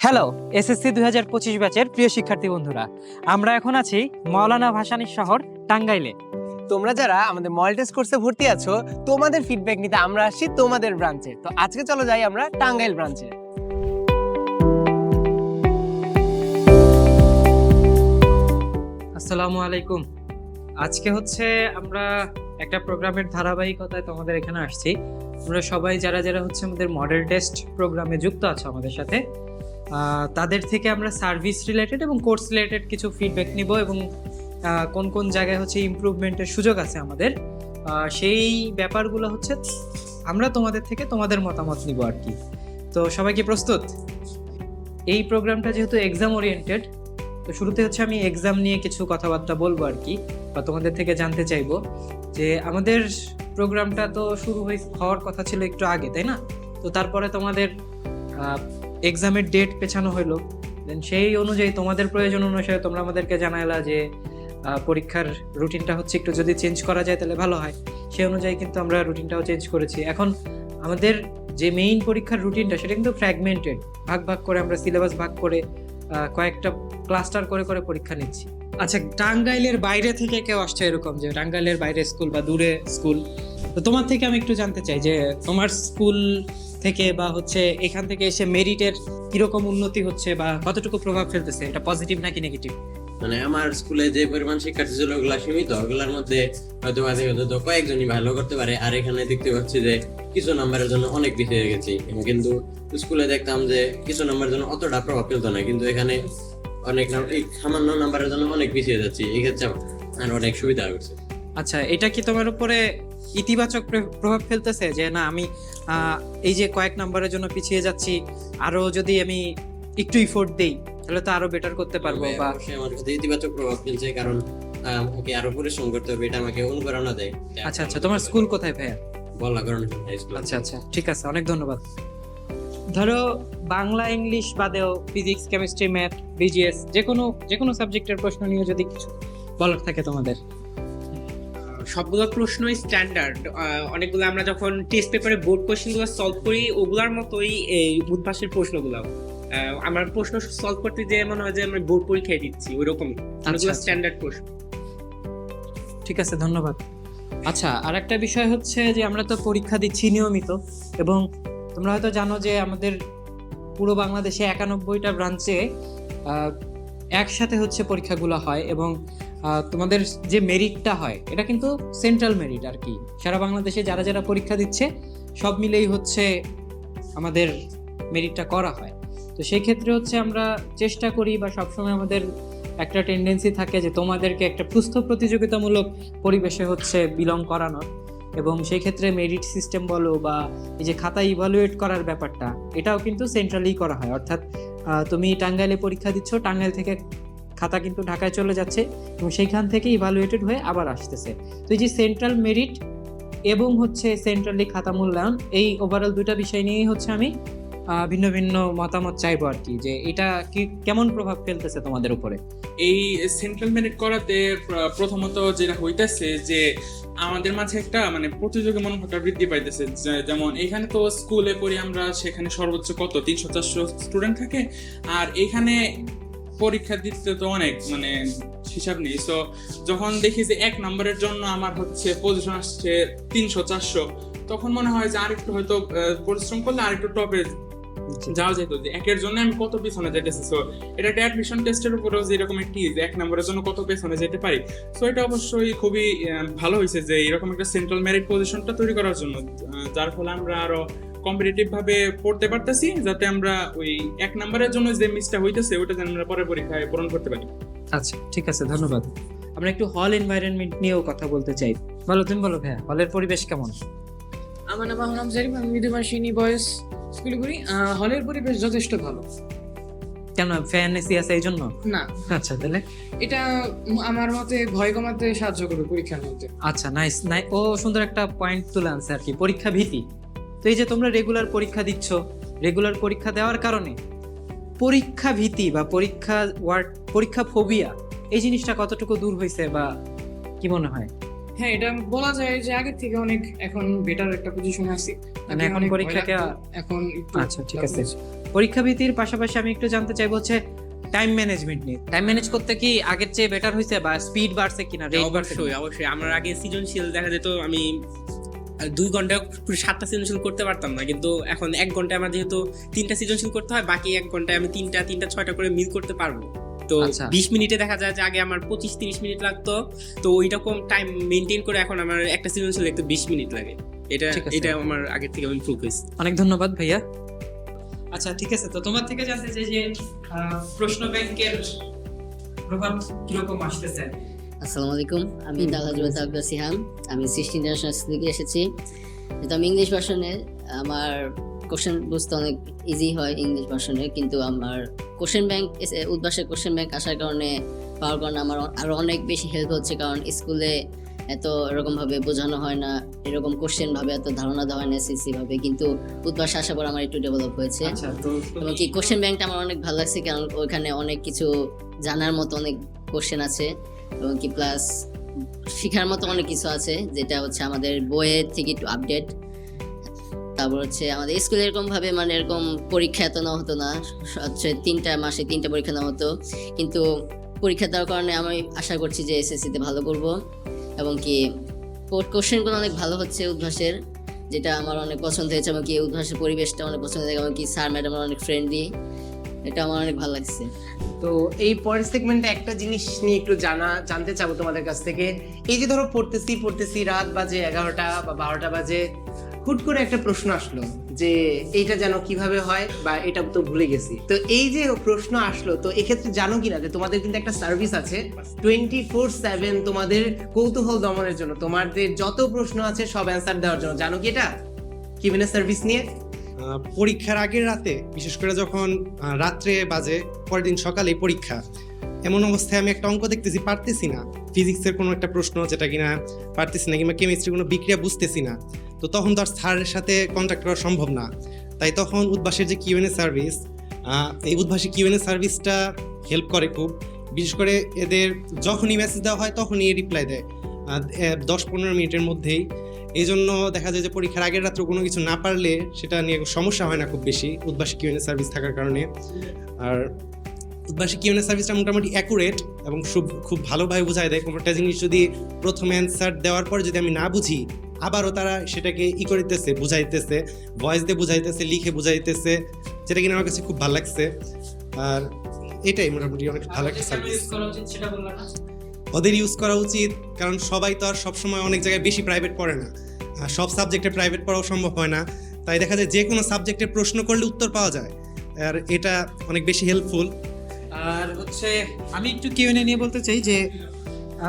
Hello SSC দুই হাজার পঁচিশ ব্যাচের প্রিয় শিক্ষার্থী বন্ধুরা। আমরা এখন আছি মাওলানা ভাসানী শহর, টাঙ্গাইলে। তোমরা যারা আমাদের মডেল টেস্ট কোর্সে ভর্তি আছো, তোমাদের ফিডব্যাক নিতে আমরা আসছি তোমাদের ব্রাঞ্চে তো আজকে চলো যাই আমরা টাঙ্গাইল ব্রাঞ্চে আসসালামু আলাইকুম। আজকে হচ্ছে আমরা একটা প্রোগ্রামের ধারাবাহিকতায় তোমাদের এখানে আসছি। আমরা সবাই যারা যারা হচ্ছে আমাদের মডেল টেস্ট প্রোগ্রামে যুক্ত আছো আমাদের সাথে তাদের থেকে আমরা সার্ভিস রিলেটেড এবং কোর্স রিলেটেড কিছু ফিডব্যাক নিব এবং কোন কোন জায়গায় হচ্ছে ইমপ্রুভমেন্টের সুযোগ আছে আমাদের। সেই ব্যাপারগুলো হচ্ছে আমরা তোমাদের থেকে তোমাদের মতামত নিব আর কি। তো সবাই কি প্রস্তুত? এই প্রোগ্রামটা যেহেতু এক্সাম ওরিয়েন্টেড তো শুরুতে হচ্ছে আমি এক্সাম নিয়ে কিছু কথাবার্তা বলব আর কি, বা তোমাদের থেকে জানতে চাইব যে আমাদের প্রোগ্রামটা তো শুরু হয়ে, হওয়ার কথা ছিল একটু আগে, তাই না? তো তারপরে তোমাদের এক্সামের ডেট পেছানো হলো দেন সেই অনুযায়ী তোমাদের প্রয়োজন অনুসারে তোমরা আমাদেরকে জানাইলা যে পরীক্ষার রুটিনটা হচ্ছে একটু যদি চেঞ্জ করা যায় তাহলে ভালো হয়। সেই অনুযায়ী কিন্তু আমরা রুটিনটাও চেঞ্জ করেছি। এখন আমাদের যে মেইন পরীক্ষার রুটিনটা সেটা কিন্তু ফ্র্যাগমেন্টেড ভাগ ভাগ করে আমরা সিলেবাস ভাগ করে কয়েকটা ক্লাস্টার করে করে পরীক্ষা নিচ্ছি। আচ্ছা টাঙ্গাইলের বাইরে থেকে কেউ আসছে এরকম যে, টাঙ্গাইলের বাইরে স্কুল বা দূরে স্কুল তো তোমার থেকে আমি একটু জানতে চাই যে তোমার স্কুল থেকে বা হচ্ছে এখান থেকে এসে মেরিটের কীরকম উন্নতি হচ্ছে বা কতটুকু প্রভাব ফেলতেছে? এটা পজিটিভ নাকি নেগেটিভ মানে আমার স্কুলে যে পরিমাণ শিক্ষার্থী ছিল ওগুলা সীমিত। ওগুলার মধ্যে হয়তো মাঝে মধ্যে তো কয়েকজনই ভালো করতে পারে। আর এখানে দেখতে পাচ্ছি যে কিছু নাম্বারের জন্য অনেক পিছিয়ে গেছি। কিন্তু স্কুলে দেখতাম যে কিছু নাম্বারের জন্য অতটা প্রভাব ফেলতো না। কিন্তু এখানে অনেক এই সামান্য নাম্বারের জন্য অনেক পিছিয়ে যাচ্ছি। এই ক্ষেত্রে আমার অনেক সুবিধা হয়েছে। আচ্ছা এটা কি তোমার উপরে ইতিবাচক প্রভাব ফেলতেছে যে না আমি এই যে কয়েক নাম্বারের জন্য পিছিয়ে যাচ্ছি আরও যদি আমি একটু ইফোর্ট দেই তাহলে তো আরও বেটার করতে পারব। বা আমার কাছে ইতিবাচক প্রভাব ফেলছে কারণ আমাকে আরও পরিশ্রম করতে হবে এটা আমাকে অনুপ্রেরণা দেয়। আচ্ছা আচ্ছা তোমার স্কুল কোথায় ভাইয়া? বলা কারণ আচ্ছা আচ্ছা ঠিক আছে অনেক ধন্যবাদ। ধরো বাংলা ইংলিশ বাদেও ফিজিক্স কেমিস্ট্রি ম্যাথ বিজিএস যে কোনো যে কোনো সাবজেক্টের প্রশ্ন নিয়ে যদি কিছু বলার থাকে তোমাদের। সবগুলো প্রশ্নই স্ট্যান্ডার্ড অনেকগুলো আমরা যখন টেস্ট পেপারে বোর্ড কোশ্চেনগুলো সলভ করি ওগুলার মতোই এই উদ্ভাসের প্রশ্নগুলো আমার প্রশ্ন সলভ করতে যে মনে হয় যে আমরা বোর্ড পরীক্ষায় দিচ্ছি ওই রকম অনেকগুলো আচ্ছা। স্ট্যান্ডার্ড প্রশ্ন। ঠিক আছে ধন্যবাদ। আচ্ছা আর একটা বিষয় হচ্ছে যে আমরা তো পরীক্ষা দিচ্ছি নিয়মিত এবং তোমরা হয়তো জানো যে আমাদের পুরো বাংলাদেশে একানব্বইটা ব্রাঞ্চে একসাথে হচ্ছে পরীক্ষাগুলো হয় এবং তোমাদের যে মেরিটটা হয়, এটা কিন্তু সেন্ট্রাল মেরিট আর কি। সারা বাংলাদেশে যারা যারা পরীক্ষা দিচ্ছে, সব মিলেই হচ্ছে আমাদের মেরিটটা করা হয়। তো সেই ক্ষেত্রে হচ্ছে আমরা চেষ্টা করি বা সবসময় আমাদের একটা টেন্ডেন্সি থাকে যে তোমাদেরকে একটা সুস্থ প্রতিযোগিতামূলক পরিবেশে হচ্ছে বিলং করানোর। এবং সেই ক্ষেত্রে মেরিট সিস্টেম বলো বা এই যে খাতা ইভালুয়েট করার ব্যাপারটা, এটাও কিন্তু সেন্ট্রালি করা হয়। অর্থাৎ তুমি টাঙ্গাইলে পরীক্ষা দিচ্ছ, টাঙ্গাইল থেকে খাতা কিন্তু ঢাকায় চলে যাচ্ছে এবং সেইখান থেকে ইভালুয়েটেড হয়ে আবার আসতেছে। তো এই যে সেন্ট্রাল মেরিট এবং হচ্ছে সেন্ট্রালি খাতা মূল্যায়ন, এই ওভারঅল দুইটা বিষয় নিয়েই হচ্ছে আমি ভিন্ন ভিন্ন মতামত চাইব আর কি, যে এটা কি, কেমন প্রভাব ফেলতেছে তোমাদের উপরে? এই সেন্ট্রাল মেরিট করাতে প্রথমত যেটা হইতেছে যে আমাদের মাঝে একটা মানে প্রতিযোগী মনোভাবটা বৃদ্ধি পাইতেছে। যেমন এখানে তো স্কুলে পড়ি আমরা, সেখানে সর্বোচ্চ কত? তিনশো চারশো স্টুডেন্ট থাকে। আর এখানে পরীক্ষা দিতে তো অনেক মানে হিসাব নেই। সো যখন দেখি যে এক নম্বরের জন্য আমার হচ্ছে পজিশন আসছে তিনশো চারশো তখন মনে হয় যে আরেকটু হয়তো পরিশ্রম করলে আরেকটু টপে যাওয়া যেত। যে একের জন্য আমি কত পিছনে যেতেছি সো এটা একটা অ্যাডমিশন টেস্টের উপরেও যে এরকম একটি যে এক নম্বরের জন্য কত পেছনে যেতে পারি। সো এটা অবশ্যই খুবই ভালো হয়েছে যে এরকম একটা সেন্ট্রাল মেরিট পজিশনটা তৈরি করার জন্য যার ফলে আমরা আরও কম্পিটিটিভ ভাবে পড়তে পারতেছি যাতে আমরা ওই এক নম্বরের জন্য যে মিসটা হইতেছে ওটা যেন আমরা পরের পরীক্ষায় পূরণ করতে পারি। আচ্ছা ঠিক আছে ধন্যবাদ। আমরা একটু হল এনভায়রনমেন্ট নিয়েও কথা বলতে চাই। বলো তুমি বলো ভাইয়া হলের পরিবেশ কেমন? আমার নাম আহরাম জারিম আমি মৃদুমাসিনী বয়স স্কুলে করি। আহ, হলের পরিবেশ যথেষ্ট ভালো। কেন ফ্যান এসি আছে এই জন্য? না। আচ্ছা তাহলে? এটা আমার মতে ভয় কমাতে সাহায্য করবে পরীক্ষার মধ্যে। আচ্ছা নাইস নাই ও সুন্দর একটা পয়েন্ট তুলে আনছে আর কি পরীক্ষা ভীতি তো এই যে তোমরা রেগুলার পরীক্ষা দিচ্ছ রেগুলার পরীক্ষা দেওয়ার কারণে পরীক্ষা ভীতি বা পরীক্ষা ওয়ার্ড পরীক্ষা ফোবিয়া এই জিনিসটা কতটুকু দূর হয়েছে বা কি মনে হয়? হ্যাঁ এটা বলা যায় যে আগের থেকে অনেক এখন বেটার একটা পজিশনে আছি। মানে এখন পরীক্ষাকে এখন আচ্ছা ঠিক আছে। পরীক্ষা ভীতির পাশাপাশি আমি একটু জানতে চাইব হচ্ছে টাইম ম্যানেজমেন্ট নিয়ে। টাইম ম্যানেজ করতে কি আগের চেয়ে বেটার হয়েছে বা স্পিড বাড়ছে কিনা? রেট বাড়ছে অবশ্যই অবশ্যই। আমার আগে সৃজনশীল দেখা যেত আমি দুই ঘন্টায় পুরো সাতটা সৃজনশীল করতে পারতাম না। কিন্তু এখন এক ঘন্টায় আমার যেহেতু তিনটা সৃজনশীল করতে হয় বাকি এক ঘন্টায় আমি তিনটা তিনটা ছয়টা করে মিল করতে পারব। তো আচ্ছা। বিশ মিনিটে দেখা যায় যে আগে আমার পঁচিশ তিরিশ মিনিট লাগতো। তো ওই রকম টাইম মেনটেন করে এখন আমার একটা সৃজনশীল একটু বিশ মিনিট লাগে। এটা এটা আমার আগের থেকে ইমপ্রুভ হয়েছে। অনেক ধন্যবাদ ভাইয়া। আচ্ছা ঠিক আছে। তো তোমার থেকে জানতে চাই যে আহ, প্রশ্ন ব্যাংকের প্রভাব কীরকম আসতেছে? আসসালামু আলাইকুম। আমি তালহা জুবেদ আব্দুল সিহাম আমি সৃষ্টি ইন্টারন্যাশনাল স্কুল থেকে এসেছি। যেহেতু আমি ইংলিশ ভার্সনে আমার কোশ্চেন বুঝতে অনেক ইজি হয় ইংলিশ ভার্সনে কিন্তু আমার কোশ্চেন ব্যাংক উদ্বাসের কোশ্চেন ব্যাংক আসার কারণে পাওয়ার কারণে আমার আরও অনেক বেশি হেল্প হচ্ছে কারণ স্কুলে এত এরকমভাবে বোঝানো হয় না এরকম কোশ্চেন ভাবে এত ধারণা দেওয়া হয় না এসএসসি ভাবে কিন্তু উদ্বাস আসার পর আমার একটু ডেভেলপ হয়েছে। আচ্ছা তো এবং কি কোশ্চেন ব্যাংকটা আমার অনেক ভালো লাগছে কারণ ওইখানে অনেক কিছু জানার মতো অনেক কোশ্চেন আছে। এবং কি প্লাস শেখার মতো অনেক কিছু আছে, যেটা হচ্ছে আমাদের বইয়ের থেকে একটু আপডেট তারপর হচ্ছে আমাদের স্কুলে এরকম ভাবে মানে এরকম পরীক্ষা এত নেওয়া হতো না, হচ্ছে তিনটা মাসে তিনটা পরীক্ষা নেওয়া হতো। কিন্তু পরীক্ষা দেওয়ার কারণে আমি আশা করছি যে এসএসসিতে ভালো করব এবং কি কোশ্চেনগুলো অনেক ভালো হচ্ছে উদ্ভাসের, যেটা আমার অনেক পছন্দ হয়েছে এবং কি উদ্ভাসের পরিবেশটা অনেক পছন্দ হয়েছে এবং কি স্যার ম্যাডাম অনেক ফ্রেন্ডলি এটা আমার অনেক ভালো লাগছে। তো এই পরের সেগমেন্টে একটা জিনিস নিয়ে একটু জানা, জানতে চাবো তোমাদের কাছ থেকে। এই যে ধরো পড়তেছি পড়তেছি রাত বাজে এগারোটা বা বারোটা বাজে, হুট করে একটা প্রশ্ন আসলো যে এইটা যেন কীভাবে হয় বা এটা তো ভুলে গেছি। তো এই যে প্রশ্ন আসলো, তো এক্ষেত্রে জানো কিনা যে তোমাদের কিন্তু একটা সার্ভিস আছে টোয়েন্টি ফোর সেভেন তোমাদের কৌতূহল দমনের জন্য, তোমাদের যত প্রশ্ন আছে সব অ্যান্সার দেওয়ার জন্য। জানো কি এটা? কিভিনের সার্ভিস নিয়ে? পরীক্ষার আগের রাতে, বিশেষ করে যখন রাত্রে বাজে, পরের দিন সকালে পরীক্ষা। এমন অবস্থায় আমি একটা অঙ্ক দেখতেছি, পারতেছি না। ফিজিক্সের কোনো একটা প্রশ্ন, যেটা কিনা পারতেছি না, কিংবা কেমিস্ট্রি কোনো বিক্রিয়া বুঝতেছি না। তো তখন তো আর স্যারের সাথে কন্ট্যাক্ট করা সম্ভব না। তাই তখন উদ্ভাসের যে কিউএনএ সার্ভিস এই উদ্ভাসী কিউএনএ সার্ভিসটা হেল্প করে খুব। বিশেষ করে এদের যখনই মেসেজ দেওয়া হয়, তখনই রিপ্লাই দেয়। দশ পনেরো মিনিটের মধ্যেই। এই জন্য দেখা যায় যে পরীক্ষার আগের রাত্রে কোনো কিছু না পারলে সেটা নিয়ে সমস্যা হয় না খুব বেশি। উদ্বাসী কিউএনএ সার্ভিস থাকার কারণে। আর উদ্বাসী কিউএনএ সার্ভিসটা মোটামুটি অ্যাকুরেট এবং খুব খুব ভালোভাবে বোঝায় দেয়। কোনো একটা জিনিস যদি প্রথমে অ্যান্সার দেওয়ার পর যদি আমি না বুঝি, আবারও তারা সেটাকে ই করিতেছে, বুঝাইতেছে ভয়েস দিয়ে বুঝাইতেছে, লিখে বুঝাইতেছে, যেটা কিনা আমার কাছে খুব ভালো লাগছে। আর এটাই মোটামুটি অনেক ভালো একটা সার্ভিস ওদের ইউজ করা উচিত, কারণ সবাই তো আর সবসময় অনেক জায়গায় বেশি প্রাইভেট পড়ে না। সব সাবজেক্টে প্রাইভেট পড়াও সম্ভব হয় না। তাই দেখা যায় যে কোনো সাবজেক্টের প্রশ্ন করলে উত্তর পাওয়া যায়। আর এটা অনেক বেশি হেল্পফুল আর হচ্ছে আমি একটু কিউএনএ নিয়ে বলতে চাই যে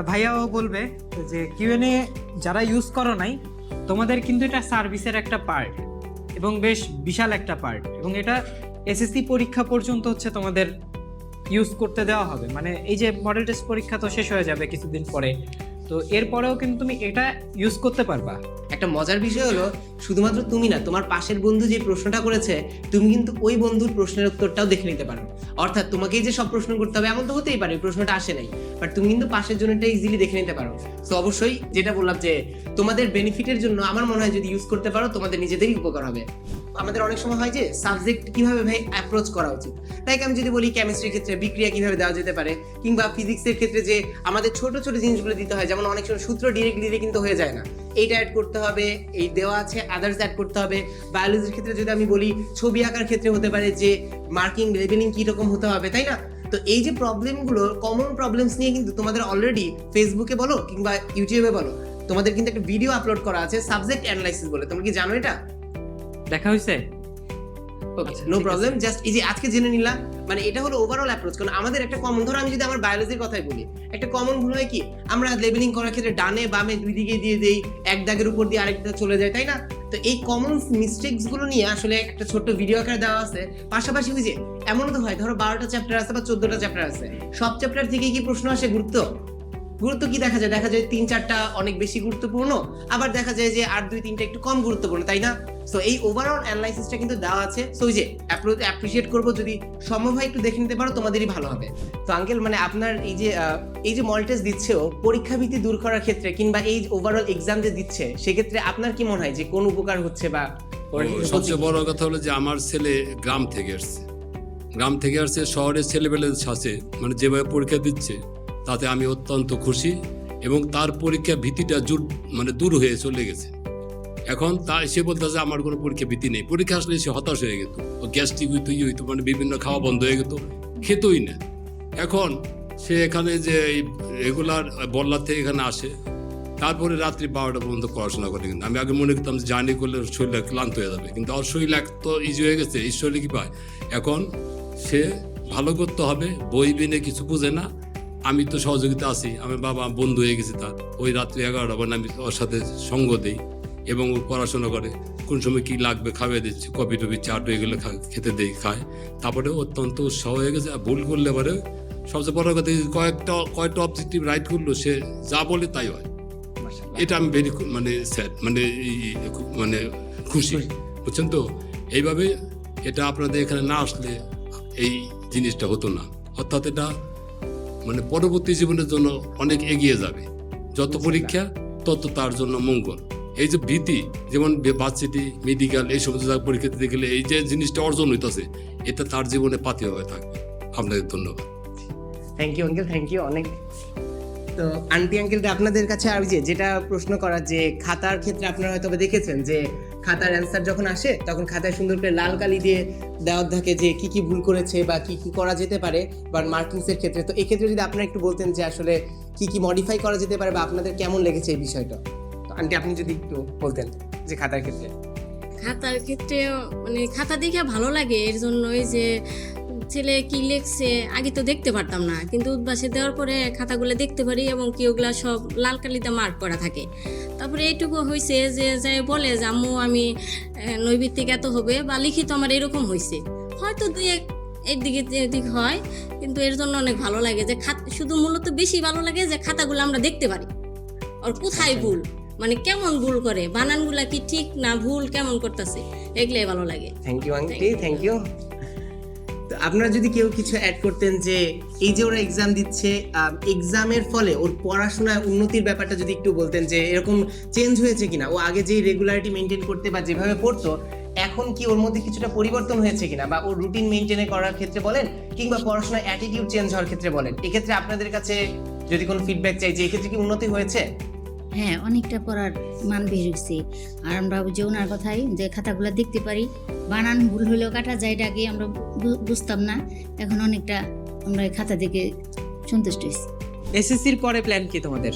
ভাইয়াও বলবে যে কিউএনএ যারা ইউজ করো নাই, তোমাদের কিন্তু এটা সার্ভিসের একটা পার্ট এবং বেশ বিশাল একটা পার্ট এবং এটা এসএসসি পরীক্ষা পর্যন্ত হচ্ছে তোমাদের ইউজ করতে দেওয়া হবে। মানে এই যে মডেল টেস্ট পরীক্ষা তো শেষ হয়ে যাবে কিছুদিন পরে। তো এরপরেও কিন্তু তুমি এটা ইউজ করতে পারবা। একটা মজার বিষয় হলো শুধুমাত্র তুমি না, তোমার পাশের বন্ধু যে প্রশ্নটা করেছে, তুমি কিন্তু ওই বন্ধুর প্রশ্নের উত্তরটাও দেখে নিতে পারো। অর্থাৎ তোমাকেই যে সব প্রশ্ন করতে হবে এমন তো হতেই পারে প্রশ্নটা আসে নাই। বাট তুমি কিন্তু পাশের জন্যটা ইজিলি দেখে নিতে পারো। তো অবশ্যই যেটা বললাম যে, তোমাদের বেনিফিটের জন্য আমার মনে হয় যদি ইউজ করতে পারো, তোমাদের নিজেদেরই উপকার হবে। আমাদের অনেক সময় হয় যে সাবজেক্ট কীভাবে ভাই অ্যাপ্রোচ করা উচিত? তাই আমি যদি বলি কেমিস্ট্রির ক্ষেত্রে বিক্রিয়া কীভাবে দেওয়া যেতে পারে, কিংবা ফিজিক্সের ক্ষেত্রে যে আমাদের ছোট ছোট জিনিসগুলো দিতে হয়, যেমন অনেক সময় সূত্র ডিরেক্ট দিলে কিন্তু হয়ে যায় না। এইটা অ্যাড করতে হবে এই দেওয়া আছে আদার্স অ্যাড করতে হবে। বায়োলজির ক্ষেত্রে যদি আমি বলি ছবি আঁকার ক্ষেত্রে হতে পারে যে মার্কিং লেবেলিং কীরকম হতে হবে তাই না? তো এই যে প্রবলেমগুলো কমন প্রবলেমস নিয়ে কিন্তু তোমাদের অলরেডি ফেসবুকে বলো কিংবা ইউটিউবে বলো তোমাদের কিন্তু একটা ভিডিও আপলোড করা আছে সাবজেক্ট অ্যানালাইসিস বলে। তোমরা কি জানো এটা? দেখা হয়েছে ওকে নো প্রবলেম জাস্ট এই যে আজকে জেনে নিলাম মানে এটা হলো ওভারঅল অ্যাপ্রোচ কারণ আমাদের একটা কমন ধরো আমি যদি আমার বায়োলজির কথাই বলি, একটা কমন ভুল হয় কি? আমরা লেবেলিং করার ক্ষেত্রে ডানে বামে দুই দিকে দিয়ে দেই, এক দাগের উপর দিয়ে আরেকটা চলে যায়, তাই না? তো এই কমন মিস্টেকসগুলো নিয়ে আসলে একটা ছোট্ট ভিডিও আকারে দেওয়া আছে। পাশাপাশি ওই যে এমন তো হয়, ধরো বারোটা চ্যাপ্টার আছে বা চোদ্দটা চ্যাপ্টার আছে। সব চ্যাপ্টার থেকে কি প্রশ্ন আসে গুরুত্ব? গুরুত্ব কি দেখা যায়? দেখা যায় তিন চারটা অনেক বেশি গুরুত্বপূর্ণ আবার দেখা যায় যে আর দুই তিনটা একটু কম গুরুত্বপূর্ণ তাই না? সো এই ওভারঅল অ্যানালাইসিসটা কিন্তু দেওয়া আছে। সো যে অ্যাপ্রিসিয়েট করব যদি সম্ভব হয় একটু দেখে নিতে পারো তোমাদেরই ভালো হবে। তো আঙ্কেল মানে আপনার এই যে এই যে মল টেস্ট দিচ্ছেও পরীক্ষা ভীতি দূর করার ক্ষেত্রে কিংবা এই ওভারঅল এক্সাম যে দিচ্ছে সেক্ষেত্রে আপনার কি মনে হয় যে কোন উপকার হচ্ছে বা ও, সবচেয়ে বড় কথা হলো যে আমার ছেলে গ্রাম থেকে আসছে। গ্রাম থেকে আসছে শহরের ছেলেবেলের সাথে মানে যেভাবে পরীক্ষা দিচ্ছে তাতে আমি অত্যন্ত খুশি এবং তার পরীক্ষা ভীতিটা জুট মানে দূর হয়ে চলে গেছে। এখন তা সে বলতেছে, আমার কোনো পরীক্ষা ভীতি নেই। পরীক্ষা আসলে সে হতাশ হয়ে যেত ও গ্যাস্ট্রিক হইতো ইয়ে হইতো মানে বিভিন্ন খাওয়া বন্ধ হয়ে যেত খেতই না। এখন সে এখানে যে রেগুলার বল্লার থেকে এখানে আসে, তারপরে রাত্রি বারোটা পর্যন্ত পড়াশোনা করে কিন্তু। আমি আগে মনে করতাম যে জার্নি করলে শরীর ক্লান্ত হয়ে যাবে। কিন্তু ওর শরীর এক তো ইজি হয়ে গেছে ঈশ্বরে কি পায় এখন সে ভালো করতে হবে, বই বিনে কিছু বুঝে না। আমি তো সহযোগিতা আছি আমি বাবা বন্ধু হয়ে গেছি তার। ওই রাত্রি এগারোটা মানে আমি ওর সাথে সঙ্গ দিই এবং ও পড়াশোনা করে কোন সময় কি লাগবে খাওয়াই দিচ্ছি কফি টফি চাট হয়ে গেলে খেতে দেই খায়। তারপরে অত্যন্ত উৎসাহ হয়ে গেছে আর ভুল করলে পরে সবচেয়ে বড় কথা কয়েকটা কয়েকটা অবজেক্টিভ রাইট করল সে যা বলে তাই হয়। এটা আমি ভেরি মানে স্যাড মানে মানে খুশি। বুঝছেন তো? এইভাবে এটা আপনাদের এখানে না আসলে এই জিনিসটা হতো না। অর্থাৎ এটা মানে পরবর্তী জীবনের জন্য অনেক এগিয়ে যাবে। যত পরীক্ষা তত তার জন্য মঙ্গল। এই যে ভীতি যেমন বাচ্চাটি মেডিকেল এই সমস্ত পরীক্ষা দিতে গেলে এই যে জিনিসটা অর্জন হইতেছে এটা তার জীবনে পাতি হয়ে থাকবে। আপনাদের ধন্যবাদ। Thank you uncle thank you অনেক। তো আন্টি আঙ্কেল আপনাদের কাছে আর যে যেটা প্রশ্ন করার যে খাতার ক্ষেত্রে আপনারা হয়তো দেখেছেন যে খাতার অ্যান্সার যখন আসে, তখন খাতায় সুন্দর করে লাল কালি দিয়ে দেওয়ার থাকে যে কি কি ভুল করেছে বা কি কি করা যেতে পারে, বা মার্কিংসের ক্ষেত্রে। তো এক্ষেত্রে যদি আপনারা একটু বলতেন যে আসলে কি কি মডিফাই করা যেতে পারে বা আপনাদের কেমন লেগেছে এই বিষয়টা? তো আন্টি, আপনি যদি একটু বলতেন যে খাতার ক্ষেত্রে। খাতার ক্ষেত্রে মানে খাতা দেখে ভালো লাগে, এর জন্যই যে ছেলে কি লিখছে আগে তো দেখতে পারতাম না। কিন্তু উদ্বাসে দেওয়ার পরে খাতাগুলো দেখতে পারি এবং কি ওগুলা সব লাল কালিতে মার্ক করা থাকে। তারপরে এইটুকু হয়েছে যে যে বলে যে আম্মু আমি নৈবিত্তিক এত হবে বা লিখিত আমার এরকম হয়েছে হয়তো দুই এক একদিকে এদিক হয় কিন্তু এর জন্য অনেক ভালো লাগে যে খাত শুধু মূলত বেশি ভালো লাগে যে খাতাগুলো আমরা দেখতে পারি। আর কোথায় ভুল? মানে কেমন ভুল করে? বানানগুলা কি ঠিক না ভুল? কেমন করতেছে? এগুলাই ভালো লাগে। Thank you aunty thank you আপনারা যদি কেউ কিছু অ্যাড করতেন যে এই যে ওরা এক্সাম দিচ্ছে এক্সামের ফলে ওর পড়াশোনায় উন্নতির ব্যাপারটা যদি একটু বলতেন যে এরকম চেঞ্জ হয়েছে কিনা, ও আগে যেই রেগুলারিটি মেনটেন করতে বা যেভাবে পড়তো, এখন কি ওর মধ্যে কিছুটা পরিবর্তন হয়েছে কিনা বা ওর রুটিন মেনটেনে করার ক্ষেত্রে বলেন কিংবা পড়াশোনার অ্যাটিটিউড চেঞ্জ হওয়ার ক্ষেত্রে বলেন, এক্ষেত্রে আপনাদের কাছে যদি কোনো ফিডব্যাক চাই যে এক্ষেত্রে কি উন্নতি হয়েছে? হ্যাঁ অনেকটা পড়ার মান বের হয়েছে আর আমরা যে ওনার কথাই যে খাতাগুলো দেখতে পারি বানান ভুল হলেও কাটা যায় এটা আগে আমরা বুঝতাম না এখন অনেকটা আমরা এই খাতা দেখে সন্তুষ্ট হয়েছি এসএসসির পরে প্ল্যান কি তোমাদের?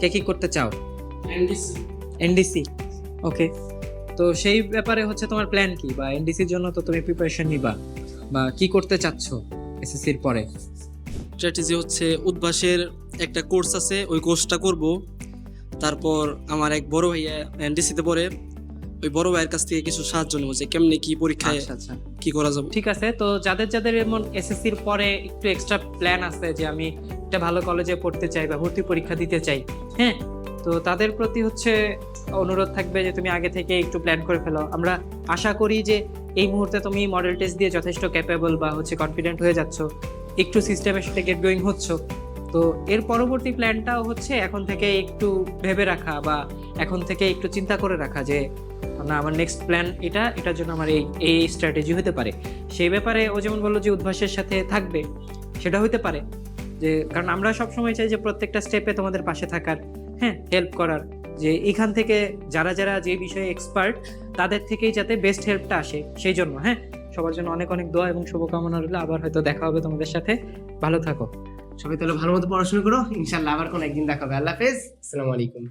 কে কি করতে চাও? এনডিসি ওকে তো সেই ব্যাপারে হচ্ছে তোমার প্ল্যান কি? বা এনডিসির জন্য তো তুমি প্রিপারেশন নিবা। বা কি করতে চাচ্ছ এসএসসির পরে? স্ট্র্যাটেজি হচ্ছে উদ্ভাসের একটা কোর্স আছে ওই কোর্সটা করব। তারপর আমার এক বড় ভাইয়া এনডিসিতে পড়ে ওই বড় ভাইয়ের কাছ থেকে কিছু সাহায্য নেব যে কেমনে কি পরীক্ষায় আচ্ছা আচ্ছা। কি করা যাবে। ঠিক আছে তো যাদের যাদের এমন এসএসসি এসএসসির পরে একটু এক্সট্রা প্ল্যান আছে যে আমি একটা ভালো কলেজে পড়তে চাই বা ভর্তি পরীক্ষা দিতে চাই হ্যাঁ? তো তাদের প্রতি হচ্ছে অনুরোধ থাকবে যে তুমি আগে থেকে একটু প্ল্যান করে ফেলো। আমরা আশা করি যে এই মুহূর্তে তুমি মডেল টেস্ট দিয়ে যথেষ্ট ক্যাপেবল বা হচ্ছে কনফিডেন্ট হয়ে যাচ্ছ। একটু সিস্টেমের সাথে গেট গোয়িং হচ্ছ। তো এর পরবর্তী প্ল্যানটাও হচ্ছে এখন থেকে একটু ভেবে রাখা বা এখন থেকে একটু চিন্তা করে রাখা যে, না, আমার নেক্সট প্ল্যান এটা, এটার জন্য আমার এই এই স্ট্র্যাটেজি হতে পারে। সেই ব্যাপারে ও যেমন বলল যে উদ্ভাসের সাথে থাকবে, সেটা হতে পারে। যে, কারণ আমরা সবসময় চাই যে প্রত্যেকটা স্টেপে তোমাদের পাশে থাকার হ্যাঁ হেল্প করার। যে এখান থেকে যারা যারা যে বিষয়ে এক্সপার্ট তাদের থেকেই যাতে বেস্ট হেল্পটা আসে, সেই জন্য হ্যাঁ। সবার জন্য অনেক অনেক দোয়া এবং শুভকামনা রইল। আবার হয়তো দেখা হবে তোমাদের সাথে। ভালো থাকো। সবাই তাহলে ভালো মতো পড়াশোনা করো। ইনশাল্লাহ আবার কোনো একদিন দেখা হবে। আল্লাহ হাফেজ। আসসালামু আলাইকুম।